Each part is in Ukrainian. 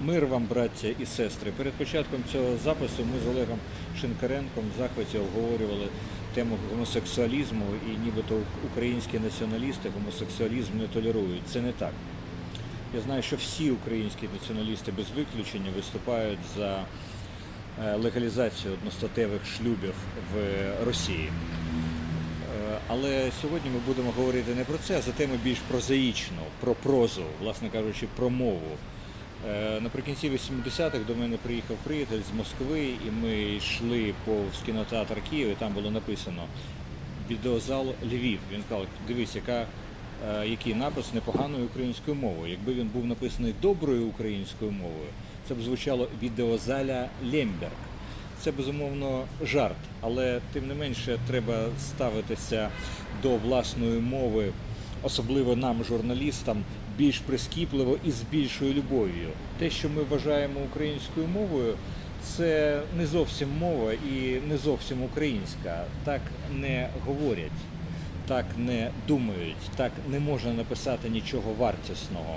Мир вам, браття і сестри. Перед початком цього запису ми з Олегом Шинкаренком в захваті обговорювали тему гомосексуалізму і нібито українські націоналісти гомосексуалізм не толерують. Це не так. Я знаю, що всі українські націоналісти без виключення виступають за е, легалізацію одностатевих шлюбів в Росії. Е, Але сьогодні ми будемо говорити не про це, а за тему більш прозаїчну, про прозу, власне кажучи, про мову. Е, Наприкінці 80-х до мене приїхав приятель з Москви, і ми йшли повз кінотеатр Київ, і там було написано відеозал Львів. Він сказав, дивись, яка, е, який напис непоганою українською мовою. Якби він був написаний доброю українською мовою, це б звучало відеозаля Лемберг. Це безумовно жарт, але тим не менше треба ставитися до власної мови, особливо нам, журналістам, більш прискіпливо і з більшою любов'ю. Те, що ми вважаємо українською мовою, це не зовсім мова і не зовсім українська. Так не говорять, так не думають, так не можна написати нічого вартісного.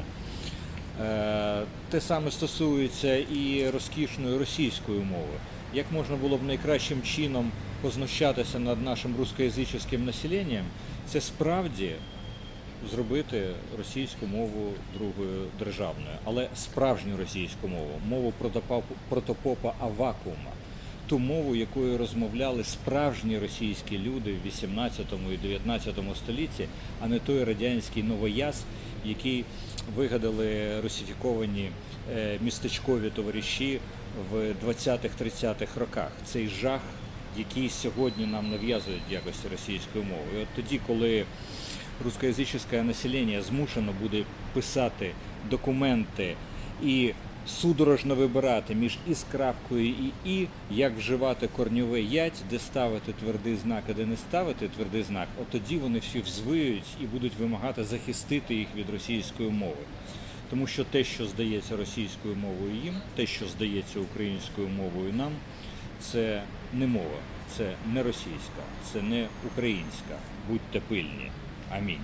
Е, Те саме стосується і розкішної російської мови. Як можна було б найкращим чином познущатися над нашим рускоязичним населенням, це справді зробити російську мову другою державною, але справжню російську мову, мову протопопа Авакума, ту мову, якою розмовляли справжні російські люди в 18 і 19 столітті, а не той радянський новояз, який вигадали русифіковані е, містечкові товариші в 20-30-х роках. Цей жах, який сьогодні нам нав'язують в якості російської мови. І от тоді, коли русскоязичне населення змушено буде писати документи і судорожно вибирати між крапкою і і, як вживати корньове ять, де ставити твердий знак, а де не ставити твердий знак, от тоді вони всі взвиють і будуть вимагати захистити їх від російської мови. Тому що те, що здається російською мовою їм, те, що здається українською мовою нам, це не мова, це не російська, це не українська. Будьте пильні. Амінь.